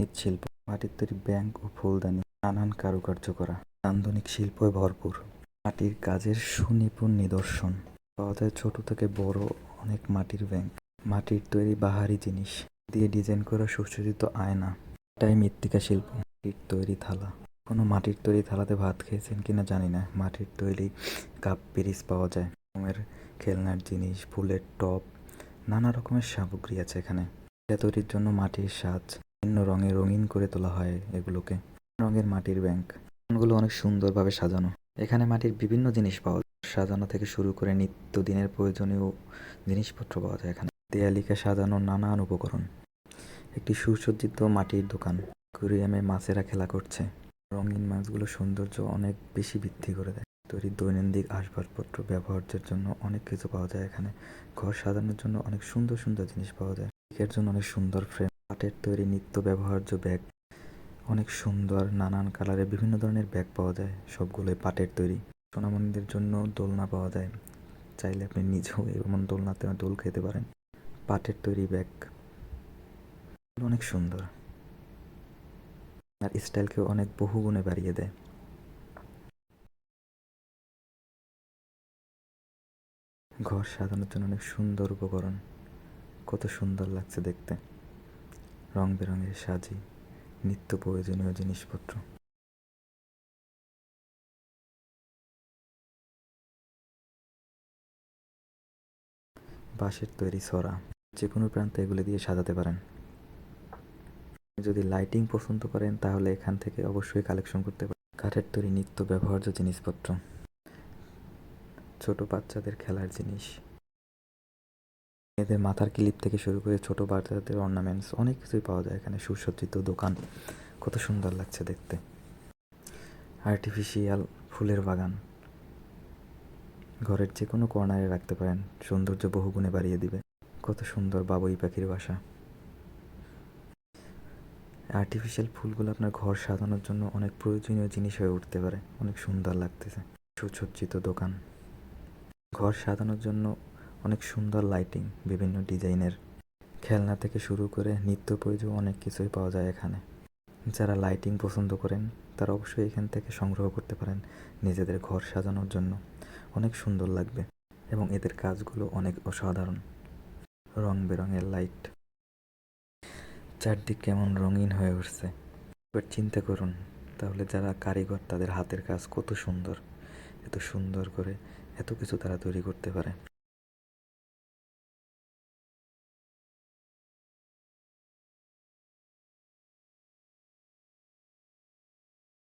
মৃৎশিল্প মাটির তৈরি ব্যাংক ও ফুলদানি, নানান কারুকার্য করা, নান্দনিক শিল্পে ভরপুর, মাটির কাজের সুনিপুণ নিদর্শন পাওয়া যায় ছোট থেকে বড় অনেক মাটির ব্যাংক, মাটির তৈরি বাহারি জিনিস দিয়ে ডিজাইন করা সুসজ্জিত আয়না, এটাই মৃত্তিকা শিল্প, মাটির তৈরি থালা। কোনো মাটির তৈরি থালাতে ভাত খেয়েছেন কিনা জানি না, মাটির তৈরি কাপ পিরিচ পাওয়া যায় রকমের খেলনার জিনিস, ফুলের টব নানা রকমের সামগ্রী আছে এখানে। তৈরির জন্য মাটির সাজ ভিন্ন রঙে রঙিন করে তোলা হয় এগুলোকে। রঙের মাটির ব্যাংক। গুলো অনেক সুন্দরভাবে সাজানো। এখানে মাটির বিভিন্ন জিনিস পাওয়া যায়। সাজানো থেকে শুরু করে নিত্য দিনের প্রয়োজনীয় জিনিসপত্র পাওয়া যায় এখানে। দেয়ালিকে সাজানো নানান উপকরণ। একটি সুসজ্জিত মাটির দোকান। কুরিয়ামে মাছেরা খেলা করছে। রঙিন মাছগুলো সৌন্দর্য অনেক বেশি বৃদ্ধি করে দেয়। তৈরি দৈনন্দিন আসবাবপত্র ব্যবহার্যের জন্য অনেক কিছু পাওয়া যায় এখানে। ঘর সাজানোর জন্য অনেক সুন্দর সুন্দর জিনিস পাওয়া যায়। এর জন্য অনেক সুন্দর ফ্রেম কাঠের তৈরি নিত্য ব্যবহার্য ব্যাগ অনেক সুন্দর নানান কালারের বিভিন্ন ধরনের ব্যাগ পাওয়া যায়, সবগুলোই পাটের তৈরি। সোনামণিদের জন্য দোলনা পাওয়া যায়, চাইলে আপনি নিজেও এমন দোলনাতে দোল খেতে পারেন। পাটের তৈরি ব্যাগ অনেক সুন্দর। আর স্টাইলকেও অনেক বহুগুণে বাড়িয়ে দেয়। ঘর সাজানোর জন্য অনেক সুন্দর উপকরণ। কত সুন্দর লাগছে দেখতে। রং বেরঙের সাজি, নিত্য প্রয়োজনীয় জিনিসপত্র। বাঁশের তৈরি সরা যে কোনো প্রান্তে এগুলি দিয়ে সাজাতে পারেন। যদি লাইটিং পছন্দ করেন, তাহলে এখান থেকে অবশ্যই কালেকশন করতে পারেন। কাঠের তৈরি নিত্য ব্যবহার্য জিনিসপত্র। ছোট বাচ্চাদের খেলার জিনিস। মেয়েদের মাথার ক্লিপ থেকে শুরু করে ছোট বাচ্চাদের অর্নামেন্টস অনেক কিছুই পাওয়া যায় এখানে। সুসজ্জিত দোকান, কত সুন্দর লাগছে দেখতে। আর্টিফিশিয়াল ফুলের বাগান। ঘরের যে কোনো কর্নারে রাখতে পারেন, সৌন্দর্য বহুগুণে বাড়িয়ে দিবে। কত সুন্দর বাবুই পাখির বাসা। আর্টিফিশিয়াল ফুলগুলো আপনার ঘর সাজানোর জন্য অনেক প্রয়োজনীয় জিনিস হয়ে উঠতে পারে, অনেক সুন্দর লাগতেছে। সুসজ্জিত দোকান। ঘর সাজানোর জন্য অনেক সুন্দর লাইটিং বিভিন্ন ডিজাইনের খেলনা থেকে শুরু করে নিত্য প্রয়োজন অনেক কিছুই পাওয়া যায় এখানে। যারা লাইটিং পছন্দ করেন, তারা অবশ্যই এখান থেকে সংগ্রহ করতে পারেন নিজেদের ঘর সাজানোর জন্য। অনেক সুন্দর লাগবে এবং এদের কাজগুলো অনেক অসাধারণ। রং বেরঙের লাইট চারদিক কেমন রঙিন হয়ে উঠছে। এবার চিন্তা করুন, তাহলে যারা কারিগর, তাদের হাতের কাজ কত সুন্দর। এত সুন্দর করে এত কিছু তারা তৈরি করতে পারে।